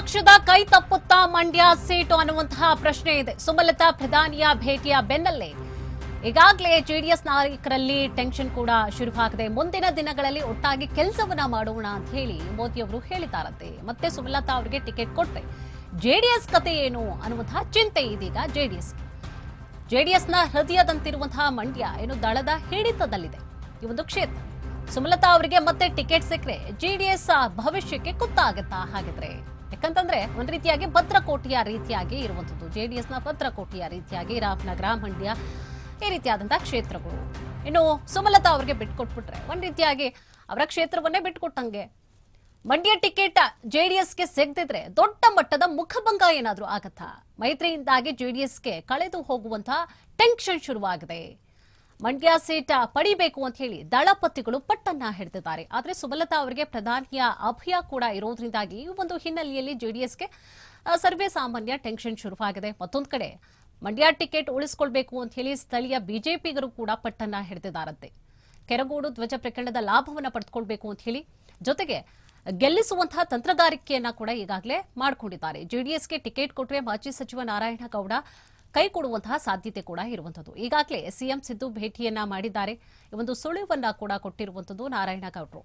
ಪಕ್ಷದ ಕೈ ತಪ್ಪುತ್ತಾ ಮಂಡ್ಯ ಸೀಟು ಅನ್ನುವಂತಹ ಪ್ರಶ್ನೆ ಇದೆ. ಸುಮಲತಾ ಪ್ರಧಾನಿಯ ಭೇಟಿಯ ಬೆನ್ನಲ್ಲೇ ಈಗಾಗಲೇ ಜೆಡಿಎಸ್ ನಾಯಕರಲ್ಲಿ ಟೆನ್ಷನ್ ಕೂಡ ಶುರುವಾಗಿದೆ. ಮುಂದಿನ ದಿನಗಳಲ್ಲಿ ಒಟ್ಟಾಗಿ ಕೆಲಸವನ್ನ ಮಾಡೋಣ ಅಂತ ಹೇಳಿ ಮೋದಿ ಅವರು ಹೇಳಿದ್ದಾರಂತೆ. ಮತ್ತೆ ಸುಮಲತಾ ಅವರಿಗೆ ಟಿಕೆಟ್ ಕೊಟ್ಟರೆ ಜೆಡಿಎಸ್ ಕತೆ ಏನು ಅನ್ನುವಂತಹ ಚಿಂತೆ ಇದೀಗ ಜೆಡಿಎಸ್. ಜೆಡಿಎಸ್ನ ಹೃದಯದಂತಿರುವಂತಹ ಮಂಡ್ಯ ಏನು ದಳದ ಹಿಡಿತದಲ್ಲಿದೆ. ಈ ಒಂದು ಕ್ಷೇತ್ರ. ಸುಮಲತಾ ಅವರಿಗೆ ಮತ್ತೆ ಟಿಕೆಟ್ ಸಿಕ್ಕರೆ ಜೆಡಿಎಸ್ ಭವಿಷ್ಯಕ್ಕೆ ಕುತ್ತಾಗುತ್ತಾ ಹಾಗಿದ್ರೆ. ಯಾಕಂತಂದ್ರೆ ಒಂದ್ ರೀತಿಯಾಗಿ ಭದ್ರಕೋಟೆಯ ರೀತಿಯಾಗಿ ಇರುವಂತದ್ದು. ಜೆಡಿಎಸ್ನ ಭದ್ರಕೋಟೆಯ ರೀತಿಯಾಗಿ ರಾಮನಗರ, ಮಂಡ್ಯ ಈ ರೀತಿಯಾದಂತಹ ಕ್ಷೇತ್ರಗಳು. ಇನ್ನು ಸುಮಲತಾ ಅವ್ರಿಗೆ ಬಿಟ್ಕೊಟ್ಬಿಟ್ರೆ ಒಂದ್ ರೀತಿಯಾಗಿ ಅವರ ಕ್ಷೇತ್ರವನ್ನೇ ಬಿಟ್ಕೊಟ್ಟಂಗೆ ಮಂಡ್ಯ ಟಿಕೆಟ್ ಎಸ್ಗೆ ಸಿಗದಿದ್ರೆ ದೊಡ್ಡ ಮಟ್ಟದ ಮುಖಭಂಗ ಏನಾದ್ರೂ ಆಗತ್ತಾ? ಮೈತ್ರಿಯಿಂದಾಗಿ ಎಸ್ಗೆ ಕಳೆದು ಹೋಗುವಂತಹ ಟೆನ್ಷನ್ ಶುರುವಾಗಿದೆ. ಮಂಡ್ಯ ಸೀಟ್ ಪಡಿಬೇಕು ಅಂತ ಹೇಳಿ ದಳಪತಿಗಳು ಪಟ್ಟನ್ನ ಹಿಡಿದಿದ್ದಾರೆ. ಆದರೆ ಸುಮಲತಾ ಅವರಿಗೆ ಪ್ರಧಾನಿಯ ಅಭಯ ಕೂಡ ಇರೋದ್ರಿಂದಾಗಿ ಈ ಒಂದು ಹಿನ್ನೆಲೆಯಲ್ಲಿ ಜೆಡಿಎಸ್ಗೆ ಸರ್ವೇ ಸಾಮಾನ್ಯ ಟೆನ್ಷನ್ ಶುರುವಾಗಿದೆ. ಮತ್ತೊಂದು ಕಡೆ ಮಂಡ್ಯ ಟಿಕೆಟ್ ಉಳಿಸ್ಕೊಳ್ಬೇಕು ಅಂತ ಹೇಳಿ ಸ್ಥಳೀಯ ಬಿಜೆಪಿಗರು ಕೂಡ ಪಟ್ಟನ್ನ ಹಿಡಿದಿದ್ದಾರಂತೆ. ಕೆರಗೋಡು ಧ್ವಜ ಪ್ರಕರಣದ ಲಾಭವನ್ನು ಪಡೆದುಕೊಳ್ಬೇಕು ಅಂತ ಹೇಳಿ ಜೊತೆಗೆ ಗೆಲ್ಲಿಸುವಂತಹ ತಂತ್ರಗಾರಿಕೆಯನ್ನ ಕೂಡ ಈಗಾಗಲೇ ಮಾಡಿಕೊಂಡಿದ್ದಾರೆ. ಜೆಡಿಎಸ್ಗೆ ಟಿಕೆಟ್ ಕೊಟ್ಟರೆ ಮಾಜಿ ಸಚಿವ ನಾರಾಯಣಗೌಡ ಕೈ ಕೊಡುವಂತಹ ಸಾಧ್ಯತೆ ಕೂಡ ಇರುವಂತದ್ದು ಈಗಾಗಲೇ ಸಿಎಂ ಸಿದ್ದು ಭೇಟಿಯನ್ನ ಮಾಡಿದ್ದಾರೆ. ಒಂದು ಸುಳಿವನ್ನ ಕೂಡ ಕೊಟ್ಟಿರುವಂತದ್ದು ನಾರಾಯಣಗೌಡರು